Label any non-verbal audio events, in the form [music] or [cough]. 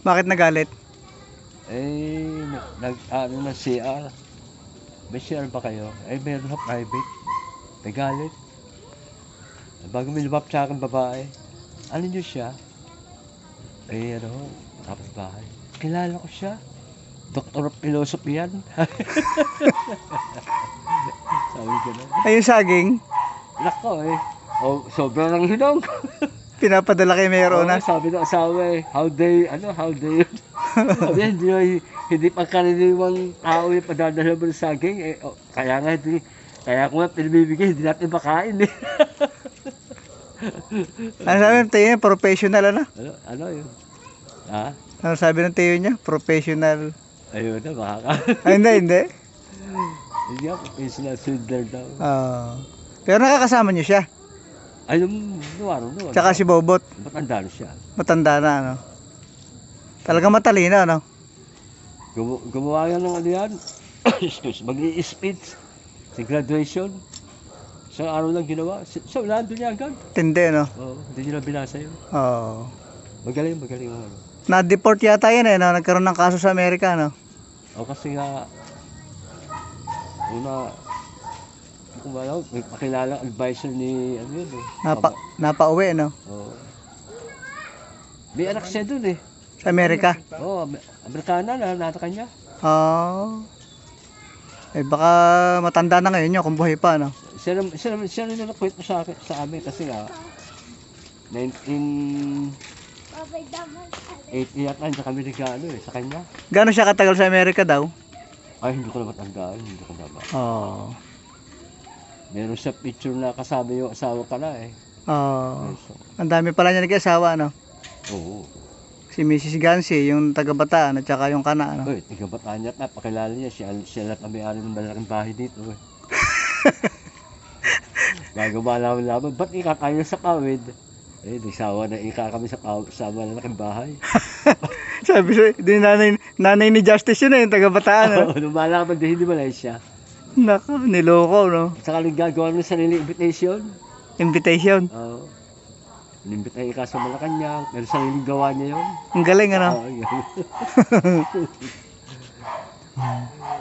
Bakit nagalit? Eh, nag, ano na CR. May CR ba kayo? Eh, meron na private. Nagalit. Bago may lumap sa akin babae, ano niyo siya? Eh, ano, kapitbahay. Kilala ko siya. Doctor of Philosophy yan. [laughs] Sabi ko na. Ay, yung saging, Nako eh. Oh, sobrang hinog. [laughs] pinapadala kay Mayor Oo, Ona. sabi ng asawa eh, how they, ano, how they, [laughs] sabi, hindi, hindi pa karaniwang tao yung padadala mo ng saging, eh, oh, kaya nga, hindi, kaya ko nga pinibibigay, hindi natin makain eh. Ano sabi ng niya? Professional ano? ano, ano yun? Ha? Ano sabi ng tiyo niya? Professional. Ayun na, makaka. Ay, hindi, hindi. Hindi nga, professional swindler daw. Ah. pero nakakasama niyo siya. Ay, yung nuwaro no. Tsaka si Bobot, Matanda na siya. matanda na ano. Talaga matalino ano. Gumu- gumawa yan ng ano yan. [coughs] Excuse, mag-i-speech. Sa graduation. Isang araw lang ginawa. Sa so, nandun niya agad. Tindi ano. Oo, hindi nila binasa yun. Oo. Magaling, magaling ano. Na-deport yata yan eh, no? nagkaroon ng kaso sa Amerika, no? O kasi nga, una, kung alam, may pakilala advisor ni, ano yun eh. Napa, napauwi, no? Oo. May anak siya dun eh. Sa Amerika. Oo, oh, Amerikana na, nata kanya. Oo. Eh, baka matanda na ngayon yun kung buhay pa, no? Siya, naman- siya, naman- siya rin na nakwento sa, akin, sa amin kasi nga, 19... 80 yata, hindi kami nag-ano eh, sa kanya. Gano'n siya katagal sa Amerika daw? Ay, hindi ko na matandaan, hindi ko na ba. Oo. Meron siya picture na kasama yung asawa ka na eh. Oo. So, Ang dami pala niya nag-asawa, no? Oo. Si Mrs. Gansi, yung taga-bataan, at saka yung kana, no? Uy, tiga bataan niya, napakilala niya. Siya, siya lahat ang may-ari ng malaking bahay dito. Eh. [laughs] Gagawa namin namin, ba't ikakain sa pawid? Eh, nagsawa na ika kami sa pawid, sa malaking bahay. [laughs] Sabi siya, di nanay, nanay ni Justice yun, eh, yung taga-bataan? [laughs] Oo, nung malaman din, hindi Malaysia. Nako, niloko, no? Saka naggagawa ng sarili invitation. Invitation. Oo. Inimbit na ika sa Malacanang, pero sariling gawa niya yun. Ang galing, ano? Oo, yun. [laughs]